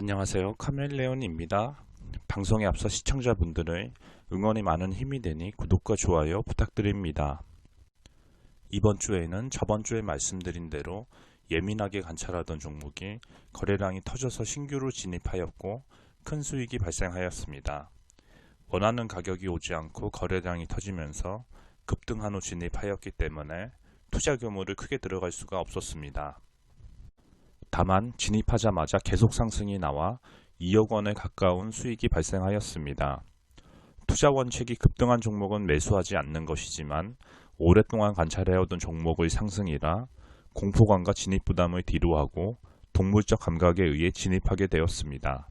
안녕하세요. 카멜레온입니다. 방송에 앞서 시청자분들의 응원이 많은 힘이 되니 구독과 좋아요 부탁드립니다. 이번 주에는 저번 주에 말씀드린 대로 예민하게 관찰하던 종목이 거래량이 터져서 신규로 진입하였고 큰 수익이 발생하였습니다. 원하는 가격이 오지 않고 거래량이 터지면서 급등한 후 진입하였기 때문에 투자 규모를 크게 들어갈 수가 없었습니다. 다만 진입하자마자 계속 상승이 나와 2억 원에 가까운 수익이 발생하였습니다. 투자 원칙이 급등한 종목은 매수하지 않는 것이지만 오랫동안 관찰해오던 종목의 상승이라 공포감과 진입 부담을 뒤로하고 동물적 감각에 의해 진입하게 되었습니다.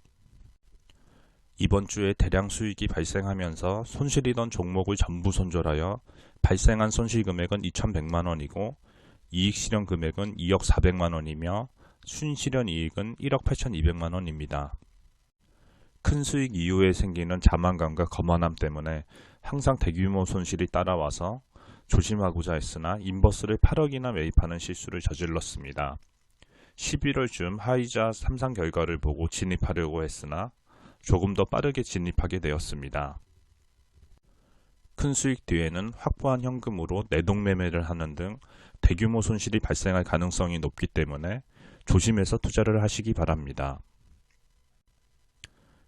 이번 주에 대량 수익이 발생하면서 손실이던 종목을 전부 손절하여 발생한 손실 금액은 2,100만 원이고 이익 실현 금액은 2억 400만 원이며 순실현 이익은 1억 8,200만 원입니다. 큰 수익 이후에 생기는 자만감과 거만함 때문에 항상 대규모 손실이 따라와서 조심하고자 했으나 인버스를 8억이나 매입하는 실수를 저질렀습니다. 11월쯤 하이자 삼상 결과를 보고 진입하려고 했으나 조금 더 빠르게 진입하게 되었습니다. 큰 수익 뒤에는 확보한 현금으로 내동매매를 하는 등 대규모 손실이 발생할 가능성이 높기 때문에 조심해서 투자를 하시기 바랍니다.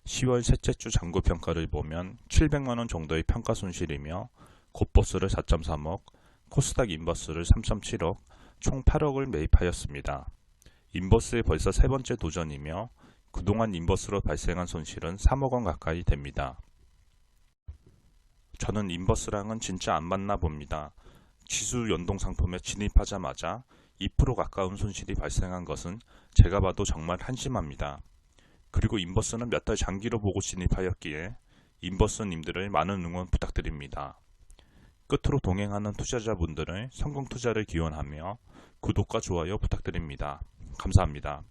10월 셋째 주 잔고 평가를 보면 700만원 정도의 평가 손실이며 곧버스를 4.3억, 코스닥 인버스를 3.7억, 총 8억을 매입하였습니다. 인버스의 벌써 세 번째 도전이며 그동안 인버스로 발생한 손실은 3억 원 가까이 됩니다. 저는 인버스랑은 진짜 안 맞나 봅니다. 지수 연동 상품에 진입하자마자 2% 가까운 손실이 발생한 것은 제가 봐도 정말 한심합니다. 그리고 인버스는 몇 달 장기로 보고 진입하였기에 인버스님들의 많은 응원 부탁드립니다. 끝으로 동행하는 투자자분들의 성공 투자를 기원하며 구독과 좋아요 부탁드립니다. 감사합니다.